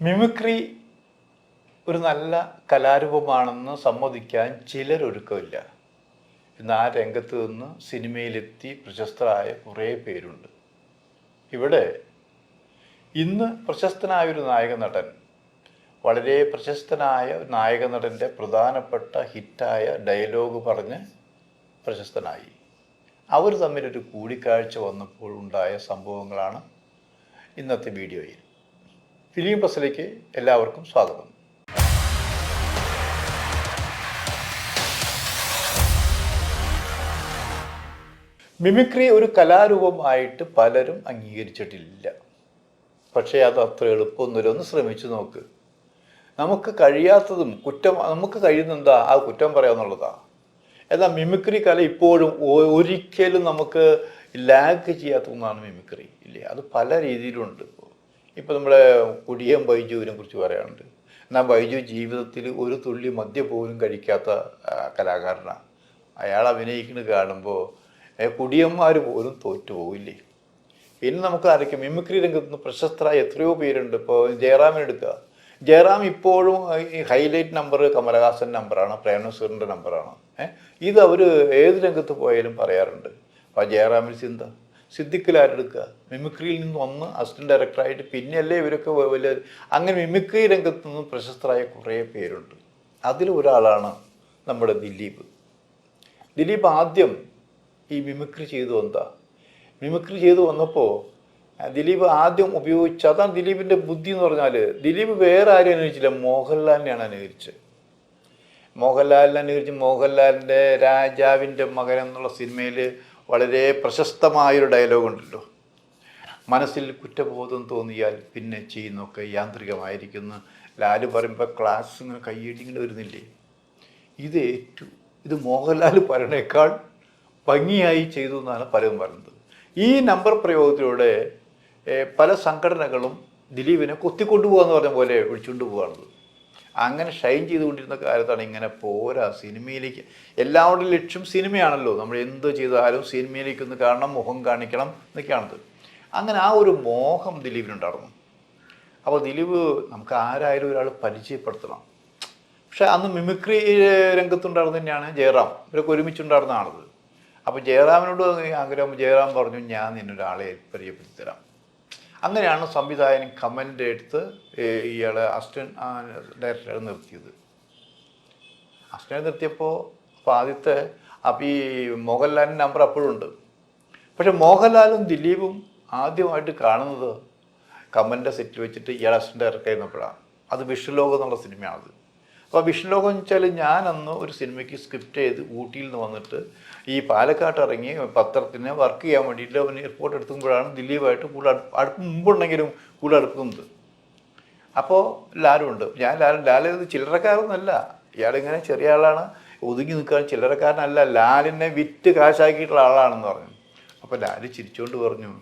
Mimicry ഒരു നല്ല കലാരൂപമാണെന്ന് സമ്മതിക്കാൻ ചിലരൊരുക്കമില്ല. ഇന്ന് ആ രംഗത്ത് നിന്ന് സിനിമയിലെത്തി പ്രശസ്തരായ കുറേ പേരുണ്ട്. ഇവിടെ ഇന്ന് പ്രശസ്തനായൊരു നായക നടൻ വളരെ പ്രശസ്തനായ നായക നടന്റെ പ്രധാനപ്പെട്ട ഹിറ്റായ ഡയലോഗ് പറഞ്ഞ് പ്രശസ്തനായി. അവർ തമ്മിലൊരു കൂടിക്കാഴ്ച വന്നപ്പോൾ ഉണ്ടായ സംഭവങ്ങളാണ് ഇന്നത്തെ വീഡിയോയിൽ. ഫിലിം പ്രസിലേക്ക് എല്ലാവർക്കും സ്വാഗതം. മിമിക്രി ഒരു കലാരൂപമായിട്ട് പലരും അംഗീകരിച്ചിട്ടില്ല. പക്ഷേ അത് അത്ര എളുപ്പമൊന്നുമില്ല. ഒന്ന് ശ്രമിച്ചു നോക്ക്. നമുക്ക് കഴിയാത്തതും കുറ്റം നമുക്ക് കഴിയുന്നെന്താ ആ കുറ്റം പറയാന്നുള്ളതാണ് എന്നാൽ മിമിക്രി കല ഇപ്പോഴും ഒരിക്കലും നമുക്ക് ലാഗ് ചെയ്യാത്ത ഒന്നാണ് മിമിക്രി. ഇല്ലേ? അത് പല രീതിയിലുണ്ട്. ഇപ്പോൾ നമ്മൾ കുടിയൻ കുടിയം ബൈജുവിനെ കുറിച്ച് പറയാനുണ്ട്. എന്നാൽ ബൈജു ജീവിതത്തിൽ ഒരു തുള്ളി മദ്യം പോലും കഴിക്കാത്ത കലാകാരനാണ്. അയാൾ അഭിനയിക്കുന്നത് കാണുമ്പോൾ കുടിയന്മാർ പോലും തോറ്റു പോവില്ലേ? പിന്നെ നമുക്ക് ആരൊക്കെ മിമിക്രി രംഗത്ത് നിന്ന് പ്രശസ്തരായ എത്രയോ പേരുണ്ട്. ഇപ്പോൾ ജയറാമിനെടുക്കുക ജയറാം ഇപ്പോഴും ഈ ഹൈലൈറ്റ് നമ്പർ കമലഹാസൻ നമ്പറാണ് പ്രേംനസീറിന്റെ നമ്പറാണ്. ഇത് അവർ ഏത് രംഗത്ത് പോയാലും പറയാറുണ്ട്. അപ്പോൾ ജയറാമിൽ ചിന്ത? സിദ്ദിഖിൽ ആരെടുക്കുക മിമിക്രിയിൽ നിന്ന് വന്ന് അസിസ്റ്റന്റ് ഡയറക്ടറായിട്ട് പിന്നെയല്ലേ ഇവരൊക്കെ വലിയ അങ്ങനെ മിമിക്രി രംഗത്ത് നിന്നും പ്രശസ്തരായ കുറേ പേരുണ്ട്. അതിൽ ഒരാളാണ് നമ്മുടെ ദിലീപ്. ദിലീപ് ആദ്യം ഈ മിമിക്രി ചെയ്തു വന്നതാ. മിമിക്രി ചെയ്തു വന്നപ്പോൾ ദിലീപ് ആദ്യം ഉപയോഗിച്ച അതാണ് ദിലീപിന്റെ ബുദ്ധി എന്ന് പറഞ്ഞാൽ ദിലീപ് വേറെ ആരും അനുകരിച്ചില്ല. മോഹൻലാലിനെയാണ് അനുകരിച്ചത്. മോഹൻലാലിനെ അനുകരിച്ച് മോഹൻലാലിന്റെ രാജാവിന്റെ മകൻ എന്നുള്ള സിനിമയിൽ വളരെ പ്രശസ്തമായൊരു ഡയലോഗ് ഉണ്ടല്ലോ. മനസ്സിൽ കുറ്റബോധം തോന്നിയാൽ പിന്നെ ചെയ്യുന്നൊക്കെ യാന്ത്രികമായിരിക്കുന്നു. ലാൽ പറയുമ്പോൾ ക്ലാസ് ഇങ്ങനെ കയ്യടി ഇങ്ങനെ വരുന്നില്ലേ? ഇത് ഏറ്റു ഇത് മോഹൻലാൽ പറയണേക്കാൾ ഭംഗിയായി ചെയ്തു എന്നാണ് പലരും പറയുന്നത്. ഈ നമ്പർ പ്രയോഗത്തിലൂടെ പല സംഘടനകളും ദിലീപിനെ കൊത്തിക്കൊണ്ടുപോകാന്ന് പറഞ്ഞ പോലെ വിളിച്ചുകൊണ്ട് പോകാണത് അങ്ങനെ ഷൈൻ ചെയ്തുകൊണ്ടിരുന്ന കാലത്താണ് ഇങ്ങനെ പോരാ സിനിമയിലേക്ക്. എല്ലാവരുടെയും ലക്ഷ്യം സിനിമയാണല്ലോ. നമ്മൾ എന്ത് ചെയ്താലും സിനിമയിലേക്ക് ഒന്ന് കാണണം മുഖം കാണിക്കണം എന്നൊക്കെയാണത്. അങ്ങനെ ആ ഒരു മോഹം ദിലീപിനുണ്ടായിരുന്നു. അപ്പോൾ ദിലീപ് നമുക്ക് ആരായാലും ഒരാൾ പരിചയപ്പെടുത്തണം. പക്ഷെ അന്ന് മിമിക്രി രംഗത്തുണ്ടായിരുന്ന തന്നെയാണ് ജയറാം. ഇവരൊക്കെ ഒരുമിച്ചുണ്ടായിരുന്ന ആളത്. അപ്പോൾ ജയറാമിനോട് ആഗ്രഹം ജയറാം പറഞ്ഞു ഞാൻ നിന്നൊരാളെ പരിചയപ്പെടുത്തി തരാം അങ്ങനെയാണ് സംവിധായകൻ കമന്റ് എടുത്ത് ഇയാളെ അസ്റ്റൻ ഡയറക്ടറെ നിർത്തിയത്. അസ്റ്റനെ നിർത്തിയപ്പോൾ അപ്പോൾ ആദ്യത്തെ അപ്പം ഈ മോഹൻലാലിന്റെ നമ്പർ അപ്പോഴും ഉണ്ട്. പക്ഷെ മോഹൻലാലും ദിലീപും ആദ്യമായിട്ട് കാണുന്നത് കമന്റെ സെറ്റ് വെച്ചിട്ട് ഇയാൾ അസിസ്റ്റന്റ് ഡയറക്ടർ ചെയ്യുന്നപ്പോഴാണ് അത് വിഷ്ണുലോകം എന്നുള്ള സിനിമയാണത്. അപ്പോൾ വിഷ്ണുലോകം എന്ന് വെച്ചാൽ ഞാനന്ന് ഒരു സിനിമയ്ക്ക് സ്ക്രിപ്റ്റ് ചെയ്ത് ഊട്ടിയിൽ നിന്ന് വന്നിട്ട് ഈ പാലക്കാട്ട് ഇറങ്ങി പത്രത്തിന് വർക്ക് ചെയ്യാൻ വേണ്ടിയിട്ട് അവന് എയർപോർട്ട് എടുക്കുമ്പോഴാണ് ദിലീപായിട്ട് കൂടുതൽ അടുപ്പ് മുമ്പുണ്ടെങ്കിലും കൂടുതൽ അടുക്കുന്നത് അപ്പോൾ ലാലുണ്ട് ഞാൻ ലാലു ലാൽ ഇത് ചില്ലറക്കാരൊന്നുമല്ല ഇയാളിങ്ങനെ ചെറിയ ആളാണ്. ഒതുങ്ങി നിൽക്കാൻ ചില്ലറക്കാരനല്ല. ലാലിനെ വിറ്റ് കാശാക്കിയിട്ടുള്ള ആളാണെന്ന് പറഞ്ഞു. അപ്പോൾ ലാൽ ചിരിച്ചുകൊണ്ട് പറഞ്ഞു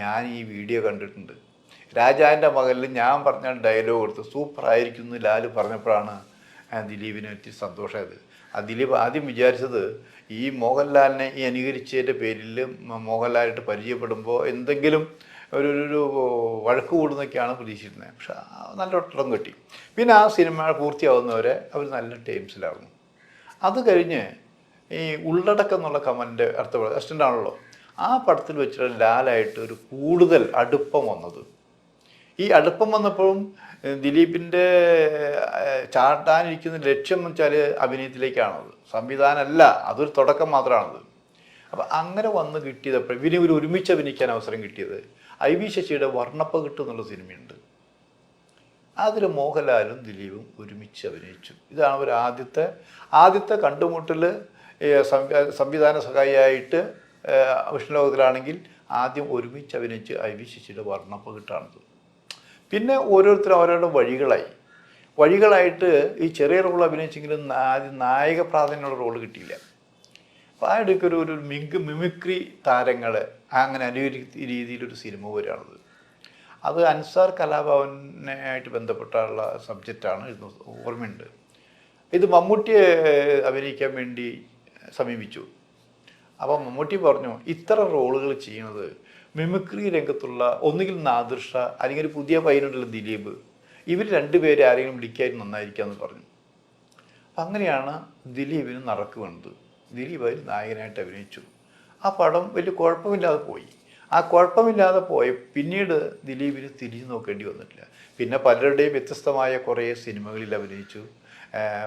ഞാൻ ഈ വീഡിയോ കണ്ടിട്ടുണ്ട്. രാജാവിന്റെ മകളിൽ ഞാൻ പറഞ്ഞ ഡയലോഗ് കൊടുത്ത് സൂപ്പറായിരിക്കും എന്ന് ലാൽ പറഞ്ഞപ്പോഴാണ് ആ ദിലീപിനെ പറ്റി സന്തോഷമായത്. ആ ദിലീപ് ആദ്യം വിചാരിച്ചത് ഈ മോഹൻലാലിനെ ഈ അനുകരിച്ചതിന്റെ പേരിൽ മോഹൻലാലായിട്ട് പരിചയപ്പെടുമ്പോൾ എന്തെങ്കിലും ഒരു ഒരു- വഴക്ക് കൂടുന്നൊക്കെയാണ് പ്രതീക്ഷിച്ചിരുന്നത്. പക്ഷെ നല്ല ഒട്ടം കിട്ടി. പിന്നെ ആ സിനിമ പൂർത്തിയാവുന്നവരെ അവർ നല്ല ടൈംസിലാകുന്നു അത് കഴിഞ്ഞ് ഈ ഉള്ളടക്കം എന്നുള്ള കമന്റെ അടുത്ത അസിസ്റ്റന്റ് ആണല്ലോ ആ പടത്തിൽ വെച്ചിട്ട് ലാലായിട്ട് ഒരു കൂടുതൽ അടുപ്പം വന്നത്. ഈ അടുപ്പം വന്നപ്പോഴും ദിലീപിന്റെ ചാട്ടാനിരിക്കുന്ന ലക്ഷ്യം എന്ന് വെച്ചാൽ അഭിനയത്തിലേക്കാണത്. സംവിധാനമല്ല അതൊരു തുടക്കം മാത്രമാണത് അപ്പം അങ്ങനെ വന്ന് കിട്ടിയതപ്പോൾ ഇവന് ഒരു ഒരുമിച്ച് അഭിനയിക്കാൻ അവസരം കിട്ടിയത് ഐ വി ശശിയുടെ വർണപ്പ കിട്ടും എന്നുള്ള സിനിമയുണ്ട്. അതിൽ മോഹൻലാലും ദിലീപും ഒരുമിച്ച് അഭിനയിച്ചു. ഇതാണ് ഒരു ആദ്യത്തെ ആദ്യത്തെ കണ്ടുമുട്ടൽ സംവിധാന സഹായിയായിട്ട് വിഷ്ണുലോകത്തിലാണെങ്കിൽ ആദ്യം ഒരുമിച്ച് അഭിനയിച്ച് ഐ വി ശശിയുടെ വർണപ്പ കിട്ടാണത്. പിന്നെ ഓരോരുത്തരും അവരവരുടെ വഴികളായി. വഴികളായിട്ട് ഈ ചെറിയ റോൾ അഭിനയിച്ചെങ്കിലും ആദ്യം നായക പ്രാധാന്യമുള്ള റോൾ കിട്ടിയില്ല. അപ്പോൾ ആ ഇടയ്ക്ക് ഒരു ഒരു മിഗ് മിമിക്രി താരങ്ങൾ അങ്ങനെ അനുകരിക്കുന്ന രീതിയിലൊരു സിനിമ വരികയാണത് അത് അൻസാർ കലാഭവനായിട്ട് ബന്ധപ്പെട്ടുള്ള സബ്ജക്റ്റാണ് ഇരുന്ന് ഓർമ്മയുണ്ട്. ഇത് മമ്മൂട്ടിയെ അഭിനയിക്കാൻ വേണ്ടി സമീപിച്ചു. അപ്പോൾ മമ്മൂട്ടി പറഞ്ഞു ഇത്ര റോളുകൾ ചെയ്യുന്നത് മിമിക്രി രംഗത്തുള്ള ഒന്നുകിൽ നാദൃഷ അല്ലെങ്കിൽ ഒരു പുതിയ പയ്യനുണ്ടല്ലോ ദിലീപ്. ഇവർ രണ്ടുപേരെ ആരെങ്കിലും വിളിക്കാനും നന്നായിരിക്കാമെന്ന് പറഞ്ഞു. അങ്ങനെയാണ് ദിലീപിന് നടക്ക് വന്നത്. ദിലീപ് അതിൽ നായകനായിട്ട് അഭിനയിച്ചു. ആ പടം വലിയ കുഴപ്പമില്ലാതെ പോയി. ആ കുഴപ്പമില്ലാതെ പോയ പിന്നീട് ദിലീപിന് തിരിഞ്ഞു നോക്കേണ്ടി വന്നിട്ടില്ല. പിന്നെ പലരുടെയും വ്യത്യസ്തമായ കുറേ സിനിമകളിൽ അഭിനയിച്ചു.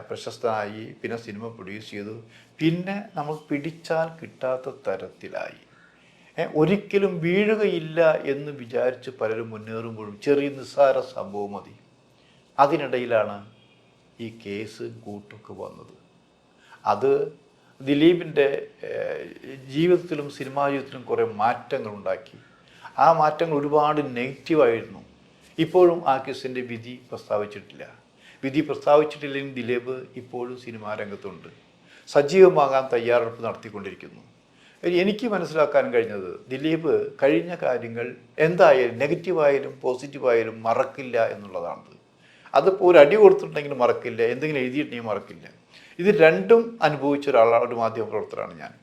പ്രശസ്തനായി. പിന്നെ സിനിമ പ്രൊഡ്യൂസ് ചെയ്തു. പിന്നെ നമ്മൾ പിടിച്ചാൽ കിട്ടാത്ത തരത്തിലായി. ഒരിക്കലും വീഴുകയില്ല എന്ന് വിചാരിച്ച് പലരും മുന്നേറുമ്പോഴും ചെറിയ നിസ്സാര സംഭവം മതി. അതിനിടയിലാണ് ഈ കേസ് കൂട്ടൊക്കെ വന്നത്. അത് ദിലീപിന്റെ ജീവിതത്തിലും സിനിമാ ജീവിതത്തിലും കുറേ മാറ്റങ്ങൾ ഉണ്ടാക്കി ആ മാറ്റങ്ങൾ ഒരുപാട് നെഗറ്റീവായിരുന്നു. ഇപ്പോഴും ആ കേസിന്റെ വിധി പ്രസ്താവിച്ചിട്ടില്ല. വിധി പ്രസ്താവിച്ചിട്ടില്ലെങ്കിൽ ദിലീപ് ഇപ്പോഴും സിനിമാ രംഗത്തുണ്ട്. സജീവമാകാൻ തയ്യാറെടുപ്പ് നടത്തിക്കൊണ്ടിരിക്കുന്നു. എനിക്ക് മനസ്സിലാക്കാൻ കഴിഞ്ഞത് ദിലീപ് കഴിഞ്ഞ കാര്യങ്ങൾ എന്തായാലും നെഗറ്റീവായാലും പോസിറ്റീവായാലും മറക്കില്ല എന്നുള്ളതാണ് അതിപ്പോൾ ഒരു അടി കൊടുത്തിട്ടുണ്ടെങ്കിൽ മറക്കില്ല എന്തെങ്കിലും എഴുതിയിട്ടുണ്ടെങ്കിൽ മറക്കില്ല. ഇത് രണ്ടും അനുഭവിച്ച ഒരാളാണ് ഒരു മാധ്യമപ്രവർത്തകരാണ് ഞാൻ.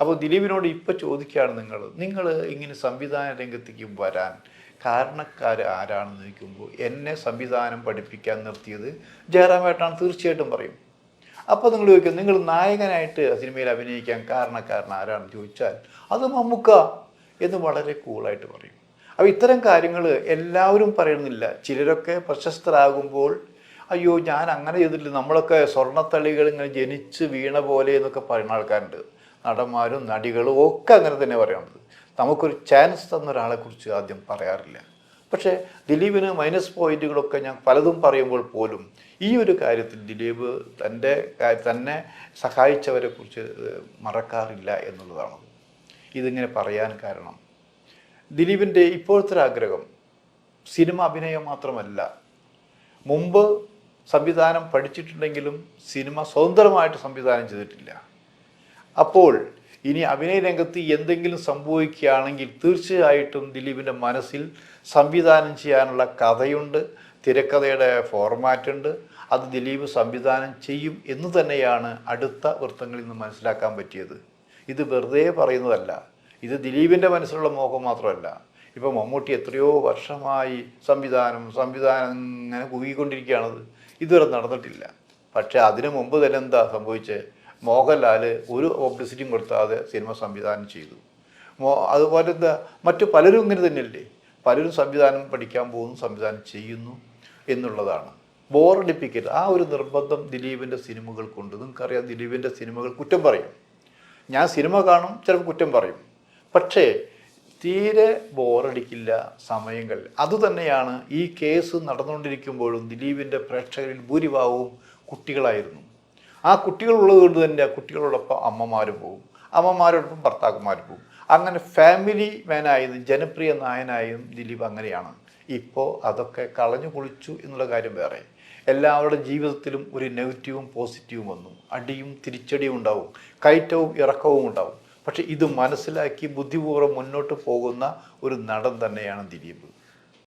അപ്പോൾ ദിലീപിനോട് ഇപ്പോൾ ചോദിക്കുകയാണ് നിങ്ങൾ നിങ്ങൾ ഇങ്ങനെ സംവിധാന രംഗത്തേക്ക് വരാൻ കാരണക്കാർ ആരാണെന്ന് ചോദിക്കുമ്പോൾ എന്നെ സംവിധാനം പഠിപ്പിക്കാൻ നിർത്തിയത് ജയറാമേട്ടാണ് തീർച്ചയായിട്ടും പറയും. അപ്പോൾ നിങ്ങൾ ചോദിക്കും നിങ്ങൾ നായകനായിട്ട് സിനിമയിൽ അഭിനയിക്കാൻ കാരണക്കാരൻ ആരാണെന്ന് ചോദിച്ചാൽ അത് മമ്മുക്ക. എന്ന് വളരെ കൂളായിട്ട് പറയും. അപ്പോൾ ഇത്തരം കാര്യങ്ങൾ എല്ലാവരും പറയുന്നില്ല. ചിലരൊക്കെ പ്രശസ്തരാകുമ്പോൾ അയ്യോ ഞാൻ അങ്ങനെ ചെയ്തിട്ടില്ല. നമ്മളൊക്കെ സ്വർണത്തളികൾ ഇങ്ങനെ ജനിച്ച് വീണ പോലെ എന്നൊക്കെ പറയുന്ന ആൾക്കാരുണ്ട്. നടന്മാരും നടികളും ഒക്കെ അങ്ങനെ തന്നെ പറയുന്നത് നമുക്കൊരു ചാൻസ് തന്ന ഒരാളെക്കുറിച്ച് ആദ്യം പറയാറില്ല. പക്ഷേ ദിലീപിന് മൈനസ് പോയിന്റുകളൊക്കെ ഞാൻ പലതും പറയുമ്പോൾ പോലും ഈ ഒരു കാര്യത്തിൽ ദിലീപ് തന്റെ തന്നെ സഹായിച്ചവരെ കുറിച്ച് മറക്കാറില്ല എന്നുള്ളതാണ്. ഇതിങ്ങനെ പറയാൻ കാരണം. ദിലീപിന്റെ ഇപ്പോഴത്തെ ആഗ്രഹം സിനിമ അഭിനയം മാത്രമല്ല. മുമ്പ് സംവിധാനം പഠിച്ചിട്ടുണ്ടെങ്കിലും സിനിമ സ്വതന്ത്രമായിട്ട് സംവിധാനം ചെയ്തിട്ടില്ല. അപ്പോൾ ഇനി അഭിനയ രംഗത്ത് എന്തെങ്കിലും സംഭവിക്കുകയാണെങ്കിൽ തീർച്ചയായിട്ടും ദിലീപിന്റെ മനസ്സിൽ സംവിധാനം ചെയ്യാനുള്ള കഥയുണ്ട് തിരക്കഥയുടെ ഫോർമാറ്റ് ഉണ്ട്. അത് ദിലീപ് സംവിധാനം ചെയ്യും എന്ന് തന്നെയാണ് അടുത്ത വൃത്തങ്ങളിൽ നിന്ന് മനസ്സിലാക്കാൻ പറ്റിയത്. ഇത് വെറുതെ പറയുന്നതല്ല. ഇത് ദിലീപിന്റെ മനസ്സിലുള്ള മോഹം മാത്രമല്ല. ഇപ്പോൾ മമ്മൂട്ടി എത്രയോ വർഷമായി സംവിധാനം സംവിധാനം ഇങ്ങനെ കൂകിക്കൊണ്ടിരിക്കുകയാണത് ഇതുവരെ നടന്നിട്ടില്ല. പക്ഷേ അതിനു മുമ്പ് തന്നെ എന്താ സംഭവിച്ചത് മോഹൻലാൽ ഒരു പബ്ലിസിറ്റിയും കൊടുത്താതെ സിനിമ സംവിധാനം ചെയ്തു. അതുപോലെ എന്താ മറ്റു പലരും ഇങ്ങനെ തന്നെയല്ലേ? പലരും സംവിധാനം പഠിക്കാൻ പോകുന്നു സംവിധാനം ചെയ്യുന്നു എന്നുള്ളതാണ്. ബോറടിപ്പിക്കരുത്. ആ ഒരു നിർബന്ധം ദിലീപിന്റെ സിനിമകൾക്കുണ്ട്. നിങ്ങൾക്കറിയാം ദിലീപിന്റെ സിനിമകൾ കുറ്റം പറയും. ഞാൻ സിനിമ കാണും ചിലപ്പോൾ കുറ്റം പറയും. പക്ഷേ തീരെ ബോറടിക്കില്ല സമയങ്ങൾ. അതുതന്നെയാണ് ഈ കേസ് നടന്നുകൊണ്ടിരിക്കുമ്പോഴും ദിലീപിന്റെ പ്രേക്ഷകരിൽ ഭൂരിഭാഗവും കുട്ടികളായിരുന്നു. ആ കുട്ടികളുള്ളത് കൊണ്ട് തന്നെ കുട്ടികളോടൊപ്പം അമ്മമാർ പോകും. അമ്മമാരോടൊപ്പം ഭർത്താക്കന്മാർ പോകും. അങ്ങനെ ഫാമിലി മാനായതും ജനപ്രിയ നായനായും ദിലീപ് അങ്ങനെയാണ്. ഇപ്പോൾ അതൊക്കെ കളഞ്ഞു കുളിച്ചു എന്നുള്ള കാര്യം വേറെ. എല്ലാവരുടെ ജീവിതത്തിലും ഒരു നെഗറ്റീവും പോസിറ്റീവും വന്നു. അടിയും തിരിച്ചടിയും ഉണ്ടാവും. കയറ്റവും ഇറക്കവും ഉണ്ടാവും. പക്ഷെ ഇത് മനസ്സിലാക്കി ബുദ്ധിപൂർവം മുന്നോട്ട് പോകുന്ന ഒരു നടൻ തന്നെയാണ് ദിലീപ്.